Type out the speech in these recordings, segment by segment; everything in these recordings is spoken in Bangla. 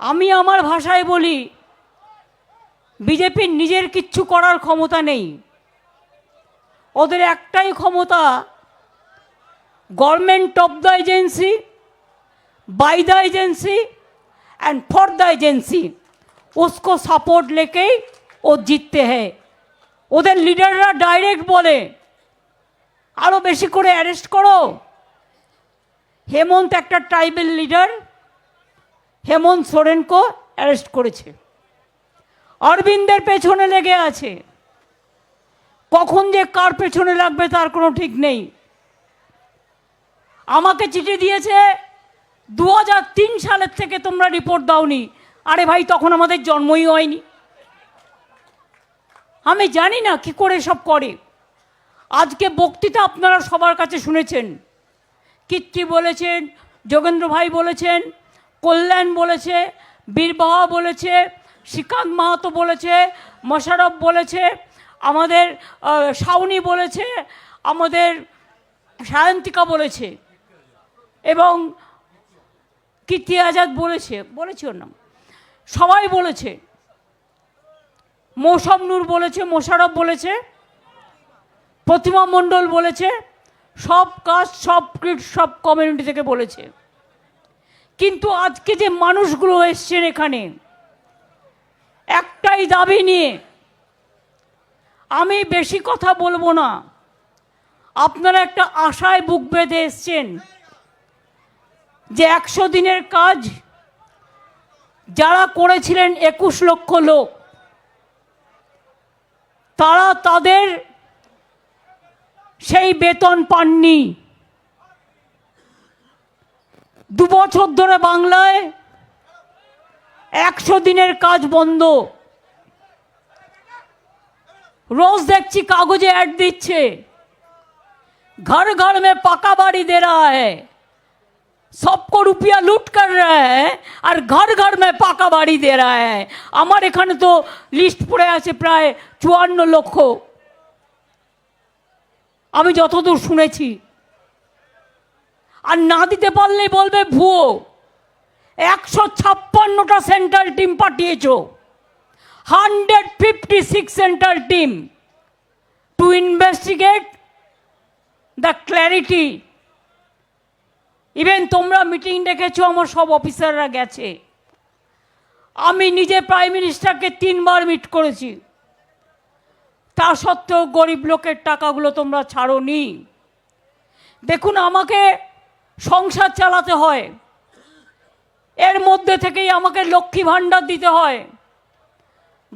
আমি আমার ভাষায় বলি বিজেপির নিজের কিচ্ছু করার ক্ষমতা নেই ওদের একটাই ক্ষমতা government of the agency by the agency and for the agency उसको सपोर्ट लेके ही वो जीतते हैं ওদের লিডাররা ডাইরেক্ট বলে আরও বেশি করে অ্যারেস্ট করো হেমন্ত একটা ট্রাইবেল লিডার হেমন্ত সোরেনকে অ্যারেস্ট করেছে। অরবিন্দের পেছনে লেগে আছে। কখন যে কার পেছনে লাগবে তার কোনো ঠিক নেই। আমাকে চিঠি দিয়েছে দু হাজার তিন সালের থেকে তোমরা রিপোর্ট দাওনি। আরে ভাই, তখন আমাদের জন্মই হয়নি। আমি জানি না কি করে সব করে। আজকে বক্তৃতা আপনারা সবার কাছে শুনেছেন। কীর্তি বলেছেন, যোগেন্দ্র ভাই বলেছেন কল্যাণ বলেছে, বীরবাহা বলেছে, শ্রীকান্ত মাহাতো বলেছে, মশারফ বলেছে, আমাদের শাওনি বলেছে, আমাদের সায়ন্তিকা বলেছে এবং কীর্তি আজাদ বলেছে বলেছে ওর নাম। সবাই বলেছে। মৌসম নূর বলেছে, মোশারফ বলেছে, প্রতিমা মণ্ডল বলেছে, সব কাস্ট সব ক্রিট সব কমিউনিটি থেকে বলেছে। কিন্তু আজকে যে মানুষগুলো এসছেন এখানে, একটাই দাবি নিয়ে আমি বেশি কথা বলব না। আপনারা একটা আশায় বুক বেঁধে এসছেন যে একশো দিনের কাজ যারা করেছিলেন একুশ লক্ষ লোক, তারা তাদের সেই বেতন পাননি। দু বছর ধরে বাংলায় একশো দিনের কাজ বন্ধ রোজ দেখছি কাগজে অ্যাড দিচ্ছে घर घर में पका बाड़ी दे रहा है सबको रुपया लूट कर रहा है আর ঘর ঘর में পাকা বাড়ি দে रहा है আমার এখানে তো লিস্ট পড়ে আছে প্রায় চুয়ান্ন লক্ষ আমি যতদূর শুনেছি আর না দিতে পারলেই বলবে ভুয়ো। একশো ছাপ্পান্নটা central team পাঠিয়েছ। Hundred fifty six central team. To investigate the clarity. Even তোমরা মিটিং ডেকেছো, আমার সব অফিসাররা গেছে। আমি নিজে প্রাইম মিনিস্টারকে তিনবার মিট করেছি। তা সত্ত্বেও গরিব লোকের টাকাগুলো তোমরা ছাড়ো নি দেখুন, আমাকে সংসার চালাতে হয়। এর মধ্যে থেকেই আমাকে লক্ষ্মী ভাণ্ডার দিতে হয়।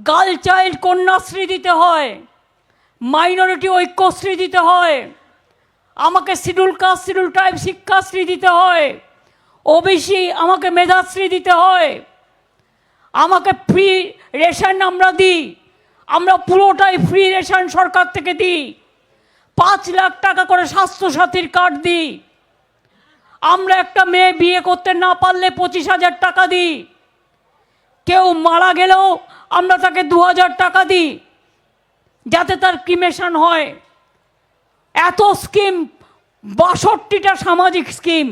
গার্ল চাইল্ড কন্যাশ্রী দিতে হয়। মাইনরিটি ঐক্যশ্রী দিতে হয়। আমাকে schedule caste, schedule tribe Shikshashree দিতে হয়। ওবিসি আমাকে মেধাশ্রী দিতে হয়। আমাকে ফ্রি রেশন আমরা দিই। আমরা পুরোটাই ফ্রি রেশন সরকার থেকে দিই। পাঁচ লাখ টাকা করে স্বাস্থ্যসাথীর কার্ড দিই। আমরা একটা মেয়ে বিয়ে করতে না পারলে পঁচিশ হাজার টাকা দিই। কেউ মারা গেলেও আমরা তাকে দু হাজার টাকা দিই, যাতে তার ক্রিমেশন হয়। এত স্কিম বাষট্টিটা সামাজিক স্কিম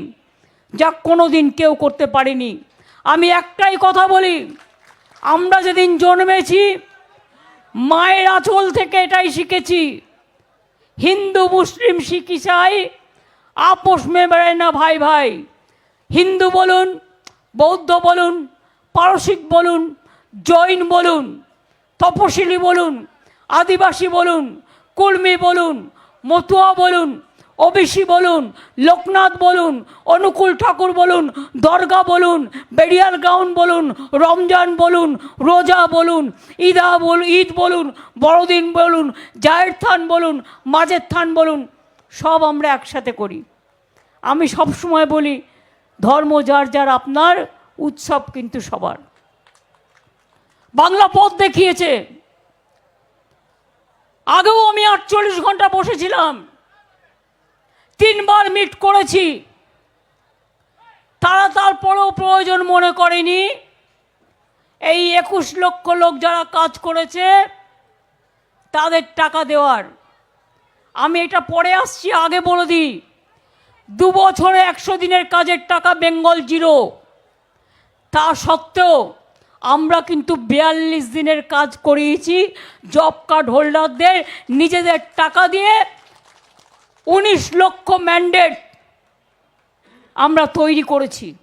যা কোনো দিন কেউ করতে পারেনি। আমি একটাই কথা বলি, আমরা যেদিন জন্মেছি, মায়ের আঁচল থেকে এটাই শিখেছি। হিন্দু, মুসলিম, শিখ, ইসাই আপোষ মে বেড়ায় না ভাই ভাই। হিন্দু বলুন, বৌদ্ধ বলুন, পারসিক বলুন, জৈন বলুন, তপশিলি বলুন, আদিবাসী বলুন কুর্মি বলুন, মতুয়া বলুন, ওবিসি বলুন, লোকনাথ বলুন, অনুকূল ঠাকুর বলুন, দরগা বলুন বেরিয়াল গাউন বলুন, রমজান বলুন, রোজা বলুন, ঈদা বল, ঈদ বলুন, বড়দিন বলুন জায়ের থান বলুন মাঝের থান বলুন সব আমরা একসাথে করি। আমি সব সময় বলি, ধর্ম যার যার, আপনার উৎসব কিন্তু সবার। বাংলা পথ দেখিয়েছে। আগেও আমি আটচল্লিশ ঘণ্টা বসেছিলাম। তিনবার মিট করেছি। তারা তারপরেও প্রয়োজন মনে করেনি। এই একুশ লক্ষ লোক যারা কাজ করেছে, তাদের টাকা দেওয়ার। আমি এটা পরে আসছি, আগে বলে দিই। দু বছরে একশো দিনের কাজের টাকা বেঙ্গল জিরো। তা সত্ত্বেও আমরা কিন্তু বিয়াল্লিশ দিনের কাজ করিয়েছি, জব কার্ড হোল্ডারদের নিজেদের টাকা দিয়ে উনিশ লক্ষ ম্যান্ডেট আমরা তৈরি করেছি।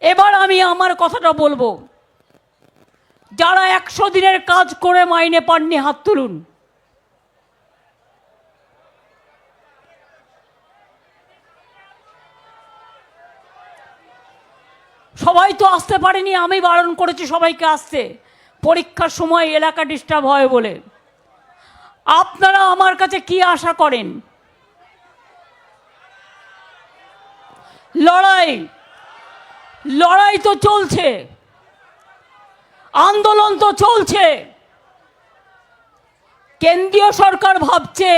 এবার আমি আমার কথাটা বলব। যারা একশো দিনের কাজ করে মাইনে পাননি, হাত তুলুন। সবাই তো আসতে পারেনি, আমি বারণ করেছি সবাইকে আসতে। পরীক্ষার সময় এলাকা ডিস্টার্ব হয় বলে। আপনারা আমার কাছে কি আশা করেন? লড়াই লড়াই তো চলছে। আন্দোলন তো চলছে। কেন্দ্রীয় সরকার ভাবছে,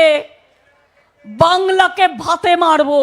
বাংলাকে ভাতে মারবো।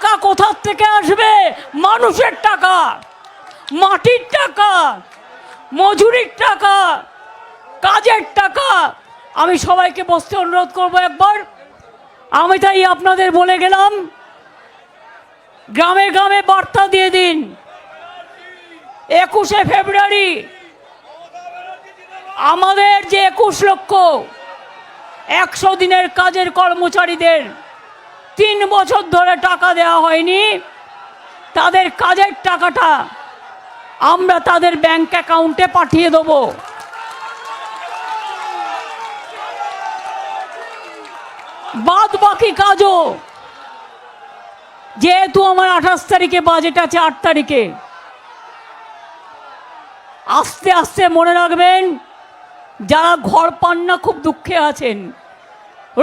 টাকা কোথার থেকে আসবে? মানুষের টাকা, মাটির টাকা, মজুরির টাকা, কাজের টাকা। আমি সবাইকে বসতে অনুরোধ করব একবার। আমি তাই আপনাদের বলে গেলাম, গ্রামে গ্রামে বার্তা দিয়ে দিন। একুশে ফেব্রুয়ারি, আমাদের যে একুশ লক্ষ, একশো দিনের কাজের কর্মচারীদের তিন বছর ধরে টাকা দেওয়া হয়নি। তাদের কাজের টাকাটা আমরা তাদের ব্যাংক অ্যাকাউন্টে পাঠিয়ে দেবো। বাদ বাকি কাজও যেহেতু আমার আঠাশ তারিখে বাজেট আছে আট তারিখে। আস্তে আস্তে মনে রাখবেন, যারা ঘর পান না, খুব দুঃখে আছেন।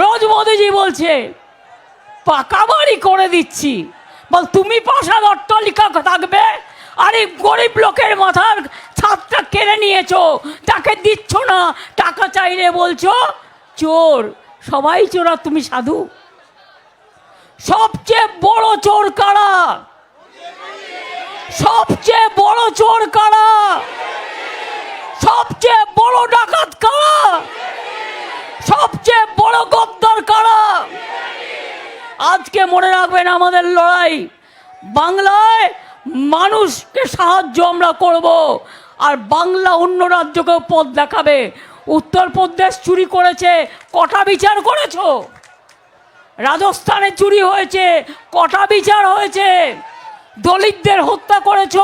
রোজ মোদিজি বলছে পাকা বাড়ি করে দিচ্ছি। বল, তুমি পাশার অট্টালিকা থাকবে? আরে গরিব লোকের মাথার ছাদটা কেড়ে নিয়েছো। তাকে দিচ্ছ না, টাকা চাইলে বলছো, চোর, সবাই চোর তুমি সাধু। সবচেয়ে বড় চোর কারা? সবচেয়ে বড় চোর কারা? সবচেয়ে বড় ডাকাত কারা? আজকে মনে রাখবেন আমাদের লড়াই বাংলায় মানুষকে সাহায্য আমরা করব। আর বাংলা অন্য রাজ্যকেও পথ দেখাবে। উত্তরপ্রদেশ চুরি করেছে, কটা বিচার করেছ? রাজস্থানে চুরি হয়েছে, কটা বিচার হয়েছে? দলিতদের হত্যা করেছ,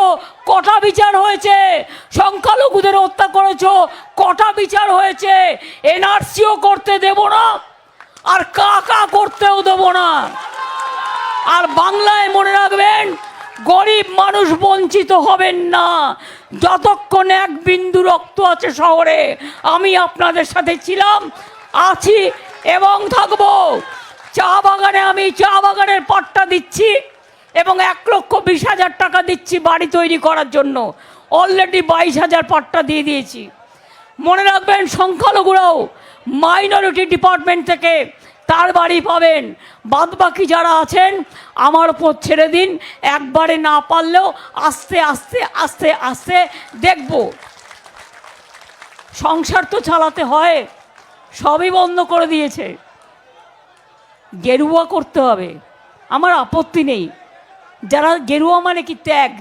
কটা বিচার হয়েছে? সংখ্যালঘুদের হত্যা করেছ, কটা বিচার হয়েছে? এনআরসিও করতে দেব না, আর কাকা করতেও দেব না। আর বাংলায় মনে রাখবেন, গরিব মানুষ বঞ্চিত হবেন না। যতক্ষণ এক বিন্দু রক্ত আছে শহরে, আমি আপনাদের সাথে ছিলাম, আছি এবং থাকব। চা বাগানে আমি চা বাগানের পাট্টা দিচ্ছি এবং এক লক্ষ বিশ হাজার টাকা দিচ্ছি বাড়ি তৈরি করার জন্য। অলরেডি বাইশ হাজার পাট্টা দিয়ে দিয়েছি। মনে রাখবেন, সংখ্যালঘুরাও মাইনরিটি ডিপার্টমেন্ট থেকে তার বাড়ি পাবেন। বাদবাকি যারা আছেন, আমার ওপর ছেড়ে দিন। একবারে না পারলেও আস্তে আস্তে আস্তে আস্তে দেখব। সংসার তো চালাতে হয়, সবই বন্ধ করে দিয়েছে। গেরুয়া করতে হবে, আমার আপত্তি নেই। যারা গেরুয়া মানে কি? ত্যাগ।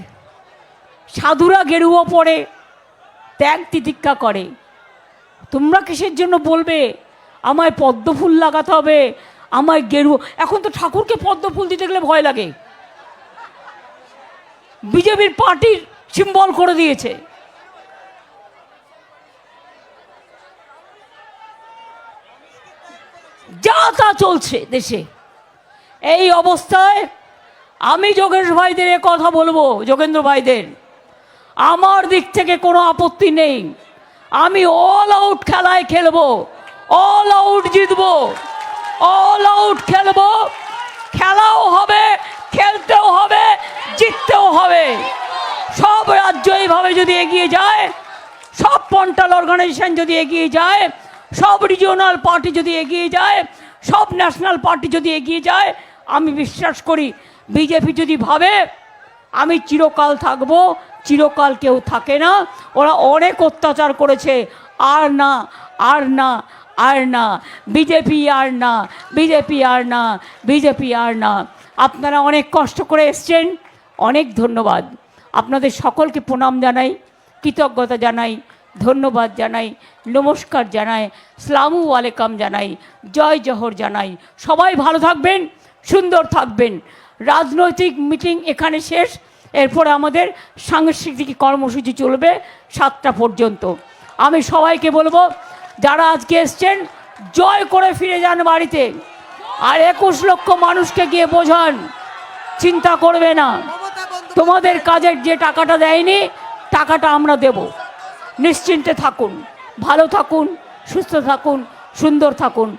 সাধুরা গেরুয়া পরে ত্যাগ তিতিক্ষা করে। তোমরা কিসের জন্য বলবে? আমায় পদ্ম ফুল লাগাতে হবে, আমায় গেরুয়া, এখন তো ঠাকুরকে পদ্ম ফুল দিতে গেলে ভয় লাগে। বিজেপির পার্টির সিম্বল করে দিয়েছে। যা তা চলছে দেশে। এই অবস্থায় আমি যোগেশ ভাইদের এ কথা বলব, যোগেন্দ্র ভাইদের। আমার দিক থেকে কোনো আপত্তি নেই। আমি অল আউট খেলায় খেলব। অল আউট জিতবো। অল আউট খেলব। খেলাও হবে, খেলতেও হবে, জিততেও হবে। সব রাজ্য এইভাবে যদি এগিয়ে যায়, সব পন্টাল অর্গানাইজেশন যদি এগিয়ে যায়, সব রিজিওনাল পার্টি যদি এগিয়ে যায়, সব ন্যাশনাল পার্টি যদি এগিয়ে যায়, আমি বিশ্বাস করি বিজেপি যদি ভাবে, আমি চিরকাল থাকব, চিরকাল কেউ থাকে না। ওরা অনেক অত্যাচার করেছে। আর না আর না আর না, বিজেপি আর না, বিজেপি আর না, বিজেপি আর না। আপনারা অনেক কষ্ট করে এসছেন, অনেক ধন্যবাদ। আপনাদের সকলকে প্রণাম জানাই, কৃতজ্ঞতা জানাই, ধন্যবাদ জানাই, নমস্কার জানাই, সালামু আলাইকাম জানাই, জয় জহর জানাই। সবাই ভালো থাকবেন, সুন্দর থাকবেন। রাজনৈতিক মিটিং এখানে শেষ, এরপরে আমাদের সাংস্কৃতিক কর্মসূচি চলবে সাতটা পর্যন্ত। আমি সবাইকে বলব যারা আজকে এসছেন, জয় করে ফিরে যান বাড়িতে। আর একুশ লক্ষ মানুষকে গিয়ে বোঝান, চিন্তা করবে না। তোমাদের কাজের যে টাকাটা দেয়নি, টাকাটা আমরা দেব। নিশ্চিন্তে থাকুন, ভালো থাকুন, সুস্থ থাকুন, সুন্দর থাকুন।